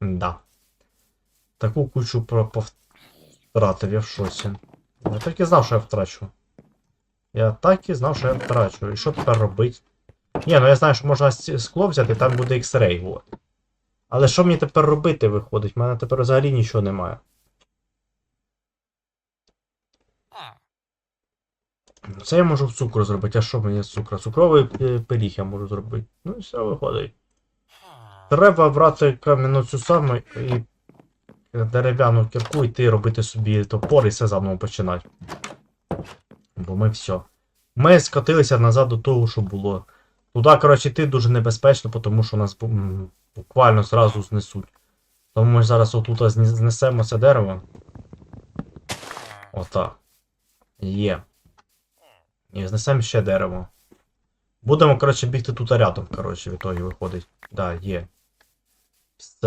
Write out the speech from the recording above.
Да. Таку кучу про втратив, я в шоці. Я так і знав, що я втрачу. Я так і знав, що я втрачу. І що тепер робити? Ні, ну я знаю, що можна скло взяти, там буде X-Ray, от. Але що мені тепер робити виходить? У мене тепер взагалі нічого немає. Це я можу в цукру зробити, а що мені з цукру? Цукровий е, пиріг я можу зробити. Ну і все виходить. Треба брати кам'яну цю саму і дерев'яну кірку йти робити собі топор і все заново починати. Бо ми все. Ми скотилися назад до того, що було. Туди, коротше, йти дуже небезпечно, тому що нас буквально зразу знесуть. Тому ми зараз отут знесемо це дерево. Отак. Є. І знесемо ще дерево. Будемо, коротше, бігти тут рядом, коротше, в ітогі виходить. Да, є. So,